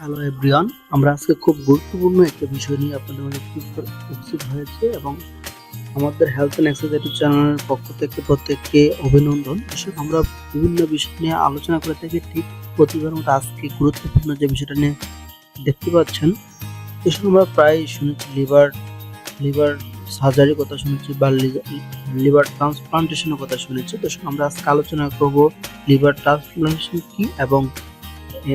Hello everyone আমরা আজকে খুব গুরুত্বপূর্ণ একটা বিষয় নিয়ে আপনাদের মাঝে উপস্থিত হয়েছে এবং আমাদের হেলথ অ্যান্ড এক্সারসাইজ চ্যানেলের পক্ষ থেকে প্রত্যেককে অভিনন্দন। বিশেষ আমরা বিভিন্ন বিষয় নিয়ে আলোচনা করে থাকি। ঠিক প্রতিবার মতো আজকে গুরুত্বপূর্ণ যে বিষয়টা নিয়ে দেখতে পাচ্ছেন এসব আমরা প্রায় শুনেছি লিভার লিভার সার্জারির কথা শুনেছি বা লিভার ট্রান্সপ্লান্টেশনের কথা শুনেছি। তো আমরা আজকে আলোচনা করব লিভার ট্রান্সপ্লান্টেশন কি এবং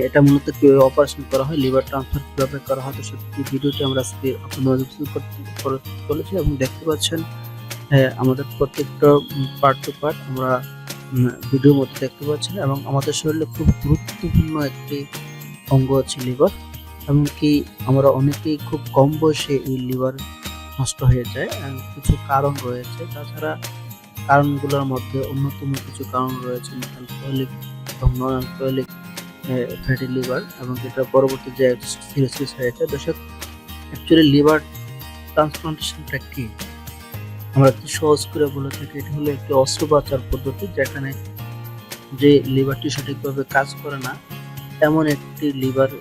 এটা মূলত কীভাবে অপারেশন করা হয় লিভার ট্রান্সফার কীভাবে করা হয়, তো সত্যি ভিডিওটি আমরা আজকে আপনাদের করতে চলেছি এবং দেখতে পাচ্ছেন আমাদের প্রত্যেকটা পার্ট টু পার্ট আমরা ভিডিওর মধ্যে দেখতে পাচ্ছেন এবং আমাদের শরীরে খুব গুরুত্বপূর্ণ একটি অঙ্গ আছে লিভার এমনকি আমরা অনেকেই খুব কম বয়সে এই লিভার নষ্ট হয়ে যায় কিছু কারণ রয়েছে। তাছাড়া কারণগুলোর মধ্যে অন্যতম কিছু কারণ রয়েছে অ্যালকোহলিক এবং নন অ্যালকোহলিক ফ্যাটি লিভার এবং এটা পরবর্তী যে সিরোসিস হয়েছে দর্শক অ্যাকচুয়ালি লিভার ট্রান্সপ্লান্টেশনটা কি আমরা একটু সহজ করে বলে থাকি, এটা হলো একটি অস্ত্রোপচার পদ্ধতি যেখানে যে লিভারটি সঠিকভাবে কাজ করে না, এমন একটি লিভার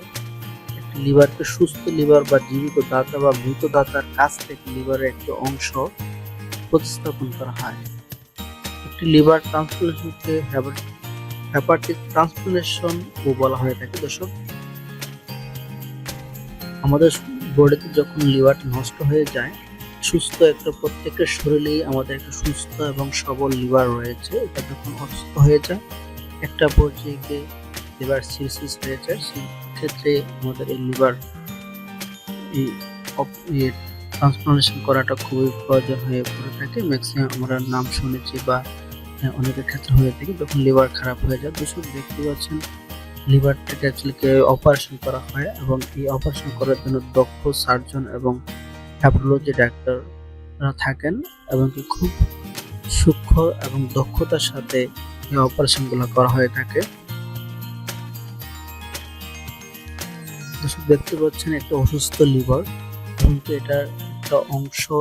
একটি লিভারকে সুস্থ লিভার বা জীবিত দাতা বা মৃত দাতার কাছ থেকে লিভারের একটি অংশ প্রতিস্থাপন করা হয়। একটি লিভার ট্রান্সপ্লান্টেশনকে হ্যাপাটিক ট্রান্সপ্লান্টেশন ও বলা হয়ে থাকে, দর্শক। আমাদের বডিতে যখন লিভার নষ্ট হয়ে যায়, সুস্থ একটা প্রত্যেকের শরীরেই আমাদের একটা সুস্থ এবং সবল লিভার রয়েছে, এটা যখন অসুস্থ হয়ে যায়, একটা পর্যায়ে লিভার সিরসিস হয়ে যায়, সেই ক্ষেত্রে আমাদের এই লিভার ট্রান্সপ্লান্টেশন করাটা খুবই প্রয়োজন হয়ে পড়ে থাকে। ম্যাক্সিমাম আমরা নাম শুনেছি বা অনেকের ক্ষেত্রে হয়ে থাকে যখন লিভার খারাপ হয়ে যায় দর্শক দেখতে পাচ্ছেন লিভারটাকে অ্যাকচুয়ালি অপারেশন করা হয় এবং এই অপারেশন করার জন্য দক্ষ সার্জন এবং হ্যাপোলজি ডাক্তাররা থাকেন এবং কি খুব সূক্ষ্ম এবং দক্ষতার সাথে এই অপারেশনগুলো করা হয়ে থাকে। দর্শক দেখতে পাচ্ছেন একটা অসুস্থ লিভার এবং কি এটার একটা অংশ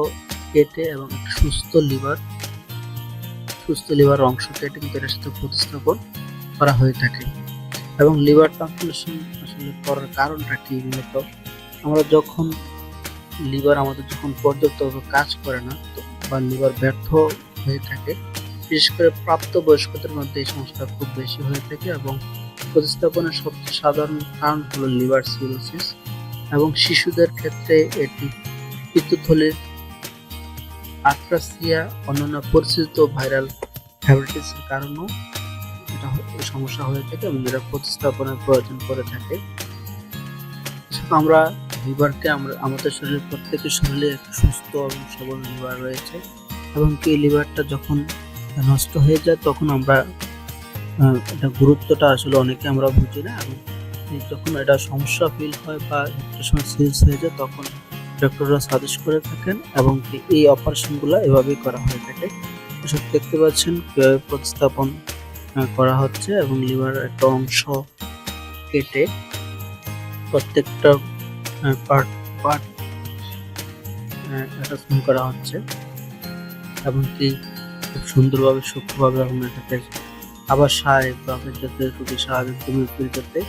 কেটে এবং সুস্থ লিভার সুস্থ লিভার অংশ কেটে কিন্তু সাথে প্রতিস্থাপন করা হয়ে থাকে। এবং লিভার ট্রান্সপ্লান্টেশন আসলে করার কারণটা কি মূলত? আমরা যখন লিভার আমাদের যখন পর্যাপ্তভাবে কাজ করে না বা লিভার ব্যর্থ হয়ে থাকে, বিশেষ করে প্রাপ্ত বয়স্কদের মধ্যে এই সমস্যাটা খুব বেশি হয়ে থাকে এবং প্রতিস্থাপনের সবচেয়ে সাধারণ কারণ হলো লিভার সিরোসিস এবং শিশুদের ক্ষেত্রে এটি পিত্তথলির আট্রাসিয়া অন্যান্য পরিচিত ভাইরাল হ্যাপাটাইটিসের কারণেও এটা সমস্যা হয়ে থাকে এবং এটা প্রতিস্থাপনের প্রয়োজন করে থাকে। আমরা লিভারকে আমরা, আমাদের শরীরের প্রত্যেকের শরীরে একটা সুস্থ এবং সবল লিভার রয়েছে এবং কি লিভারটা যখন নষ্ট হয়ে যায় তখন আমরা এটা গুরুত্বটা আসলে অনেকে আমরা বুঝি না এবং যখন এটা সমস্যা ফিল হয় বা একটা সময় সিরিয়াস হয়ে যায় তখন ডক্টররা সাজেস্ট করে থাকেন এবং কি এই অপারেশনগুলো এভাবেই করা হয়ে থাকে। এসব দেখতে পাচ্ছেন কীভাবে প্রতিস্থাপন করা হচ্ছে এবং লিভার একটা অংশ কেটে প্রত্যেকটা পার্ট পার্ট অ্যাটাচমেন্ট করা হচ্ছে। এবং কি খুব সুন্দরভাবে, সূক্ষ্মভাবে এবং এটাকে আবার স্বাভাবিকভাবে যাতে রোগী স্বাভাবিক তুমি ফিল করতে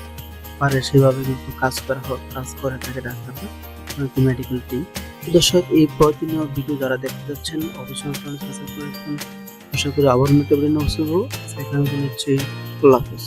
পারে, সেভাবে কিন্তু কাজ করা কাজ করে থাকে ডাক্তাররা। মেডিকেল টিম দর্শক এই প্রয়োজনীয় ভিডিও যারা দেখতে যাচ্ছেন। অবশ্যই সাবস্ক্রাইব করেছেন আশা করি আবার নতুন অবশ্যই সেখানে হচ্ছে হাফিজ।